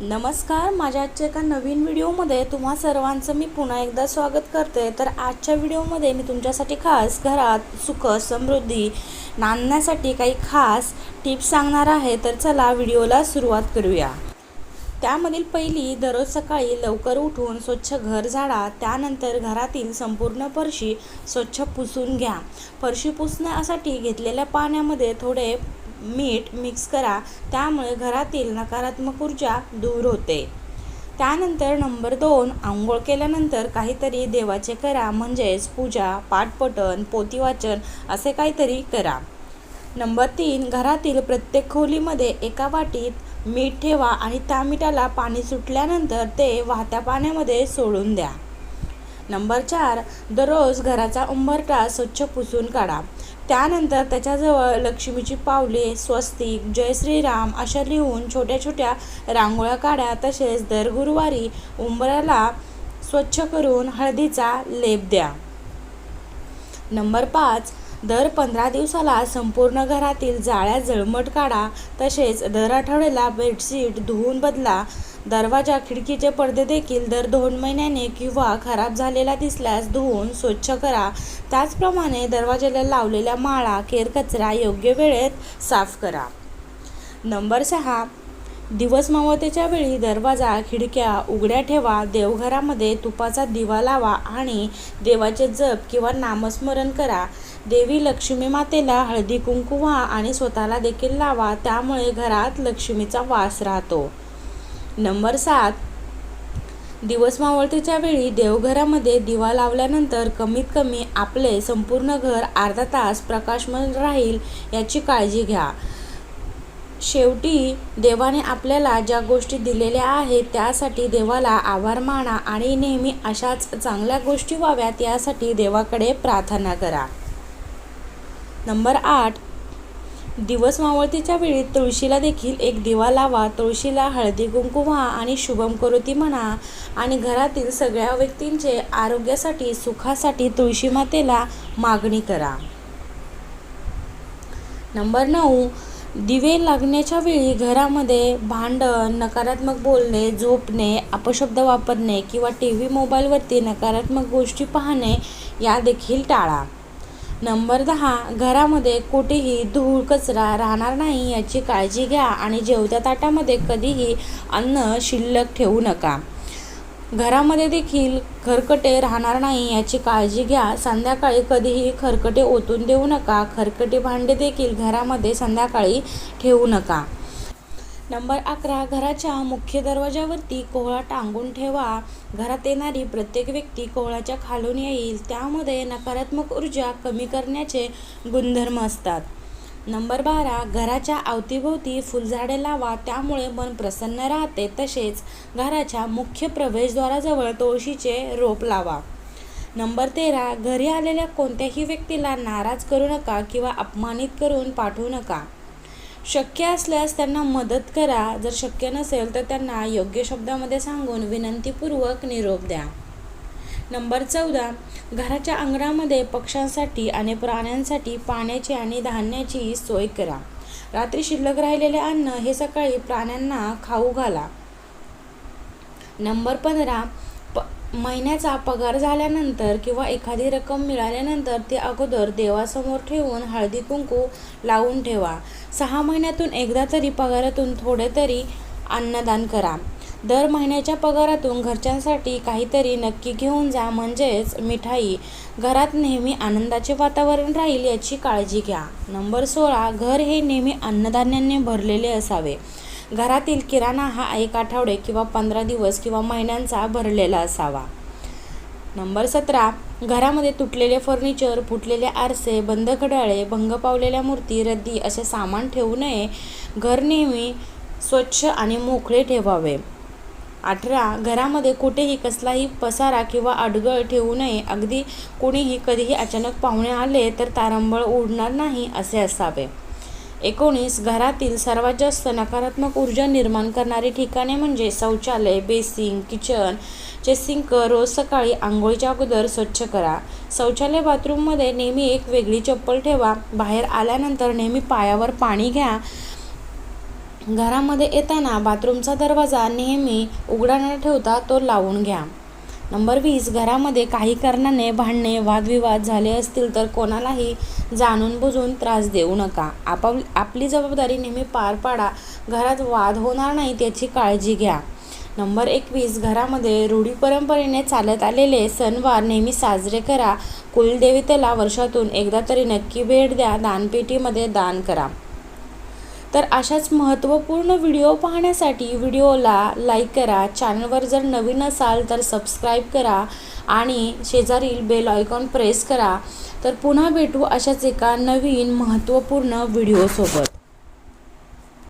नमस्कार माझ्या आजच्या एका नवीन व्हिडिओमध्ये तुम्हा सर्वांचं मी पुन्हा एकदा स्वागत करते. तर आजच्या व्हिडिओमध्ये मी तुमच्यासाठी खास घरात सुख समृद्धी नांदण्यासाठी काही खास टिप्स सांगणार आहे. तर चला व्हिडिओला सुरुवात करूया. त्यामधील पहिली दररोज सकाळी लवकर उठून स्वच्छ घर झाडा त्यानंतर घरातील संपूर्ण फरशी स्वच्छ पुसून घ्या. फरशी पुसण्यासाठी घेतलेल्या पाण्यामध्ये थोडे मीठ मिक्स करा त्यामुळे घरातील नकारात्मक ऊर्जा दूर होते. त्यानंतर नंबर दोन आंघोळ केल्यानंतर काहीतरी देवाचे करा म्हणजेच पूजा पाठपठण पोतीवाचन असे काहीतरी करा. नंबर तीन घरातील प्रत्येक खोलीमध्ये एका वाटीत मीठ ठेवा आणि त्या मिठाला पाणी सुटल्यानंतर ते वाहत्या पाण्यामध्ये सोडून द्या. नंबर चार दररोज घराचा उंबरटा स्वच्छ पुसून काढा. त्यानंतर त्याच्याजवळ लक्ष्मीची पावले स्वस्तिक जय श्रीराम अशा लिहून छोट्या छोट्या रांगोळ्या काढा. तसेच दर गुरुवारी उंबराला स्वच्छ करून हळदीचा लेप द्या. नंबर पाच दर पंधरा दिवसाला संपूर्ण घरातील जाळ्या जळमट काढा तसेच दर आठवड्याला बेडशीट धुवून बदला. दरवाजा खिडकीचे पडदे देखील दर दोन महिन्याने किंवा खराब झालेला दिसल्यास धुवून स्वच्छ करा. त्याचप्रमाणे दरवाजाला लावलेल्या माळा केरकचरा योग्य वेळेत साफ करा. नंबर सहा दिवस मावळतेच्या वेळी दरवाजा खिडक्या उघड्या ठेवा देवघरामध्ये तुपाचा दिवा लावा आणि देवाचे जप किंवा नामस्मरण करा. देवी लक्ष्मी मातेला हळदी कुंकू व्हा आणि स्वतःला देखील लावा त्यामुळे घरात लक्ष्मीचा वास राहतो. नंबर सात. दिवस मावळतीच्या वेळी देवघरामध्ये दिवा लावल्यानंतर कमीत कमी आपले संपूर्ण घर अर्धा तास प्रकाशमय राहील याची काळजी घ्या. शेवटी देवाने आपल्याला ज्या गोष्टी दिलेल्या आहेत त्यासाठी देवाला आभार माना आणि नेहमी अशाच चांगल्या गोष्टी व्हाव्यात यासाठी देवाकडे प्रार्थना करा. नंबर आठ. दिवस मावळतीच्या वेळी तुळशीला देखील एक दिवा लावा. तुळशीला हळदी कुंकू व्हा आणि शुभम करोती म्हणा आणि घरातील सगळ्या व्यक्तींचे आरोग्यासाठी सुखासाठी तुळशी मातेला मागणी करा. नंबर नऊ. दिवे लागण्याच्या वेळी घरामध्ये भांडण नकारात्मक बोलणे झोपणे अपशब्द वापरणे किंवा टी व्ही मोबाईलवरती नकारात्मक गोष्टी पाहणे या देखील टाळा. नंबर दहा घरामध्ये कुठेही धूळ कचरा राहणार नाही याची काळजी घ्या आणि जेवत्या ताटामध्ये कधीही अन्न शिल्लक ठेवू नका. घरामध्ये देखील खरकटे राहणार नाही याची काळजी घ्या. संध्याकाळी कधीही खरकटे ओतून देऊ नका. खरकटे भांडे देखील घरामध्ये संध्याकाळी ठेवू नका. नंबर अकरा घराच्या मुख्य दरवाजावरती कोहळा टांगून ठेवा. घरात येणारी प्रत्येक व्यक्ती कोहळाच्या खालून येईल. त्यामध्ये नकारात्मक ऊर्जा कमी करण्याचे गुणधर्म असतात. नंबर बारा घराच्या अवतीभोवती फुलझाडे लावा त्यामुळे मन प्रसन्न राहते. तसेच घराच्या मुख्य प्रवेशद्वाराजवळ तुळशीचे रोप लावा. नंबर तेरा घरी आलेल्या कोणत्याही व्यक्तीला नाराज करू नका किंवा अपमानित करून पाठवू नका. शक्य असल्यास त्यांना मदत करा. जर शक्य नसेल तर त्यांना योग्य शब्दामध्ये सांगून विनंतीपूर्वक निरोप द्या. नंबर चौदा. घराच्या अंगणामध्ये पक्ष्यांसाठी आणि प्राण्यांसाठी पाण्याची आणि धान्याची सोय करा. रात्री शिल्लक राहिलेले अन्न हे सकाळी प्राण्यांना खाऊ घाला. नंबर पंधरा. प महिन्याचा पगार झाल्यानंतर किंवा एखादी रक्कम मिळाल्यानंतर ते अगोदर देवासमोर ठेवून हळदी कुंकू लावून ठेवा. सहा महिन्यातून एकदा तरी पगारातून थोडे तरी अन्नदान करा. दर महिन्याच्या पगारातून घरच्यांसाठी काहीतरी नक्की घेऊन जा म्हणजेच मिठाई. घरात नेहमी आनंदाचे वातावरण राहील याची काळजी घ्या. नंबर सोळा घर हे नेहमी अन्नधान्याने भरलेले असावे. घरातील किराणा हा एक आठवडे किंवा पंधरा दिवस किंवा महिन्यांचा भरलेला असावा. नंबर सतरा घरामध्ये तुटलेले फर्निचर फुटलेले आरसे बंद घड्याळे भंग पावलेल्या मूर्ती रद्दी असे सामान ठेवू नये. घर नेहमी स्वच्छ आणि मोकळे ठेवावे. अठरा घरामध्ये कुठेही कसलाही पसारा किंवा अडगळ ठेवू नये. अगदी कुणीही कधीही अचानक पाहुणे आले तर तारंबळ उडणार नाही असे असावे. एकोणीस घरातील सर्वात जास्त नकारात्मक ऊर्जा निर्माण करणारी ठिकाणे म्हणजे शौचालय बेसिंग किचन चे सिंक रोज सकाळी आंघोळीच्या अगोदर स्वच्छ करा. शौचालय बाथरूममध्ये नेहमी एक वेगळी चप्पल ठेवा. बाहेर आल्यानंतर नेहमी पायावर पाणी घ्या. घरामध्ये येताना बाथरूमचा दरवाजा नेहमी उघडा न ठेवता तो लावून घ्या. नंबर वीस घरामध्ये काही कारणाने भांडणे वादविवाद झाले असतील तर कोणालाही जाणून बुजून त्रास देऊ नका. आप आपली जबाबदारी नेहमी पार पाडा. घरात वाद होणार नाही त्याची काळजी घ्या. नंबर एकवीस घरामध्ये रूढी परंपरेने चालत आलेले सणवार नेहमी साजरे करा. कुलदेवतेला वर्षातून एकदा तरी नक्की भेट द्या. दानपेटीमध्ये दान करा. तर अशाच महत्त्वपूर्ण व्हिडिओ पाहण्यासाठी व्हिडिओला लाईक करा चॅनलवर जर नवीन असाल तर सबस्क्राईब करा आणि शेजारील बेल आयकॉन प्रेस करा. तर पुन्हा भेटू अशाच एका नवीन महत्त्वपूर्ण व्हिडिओसोबत.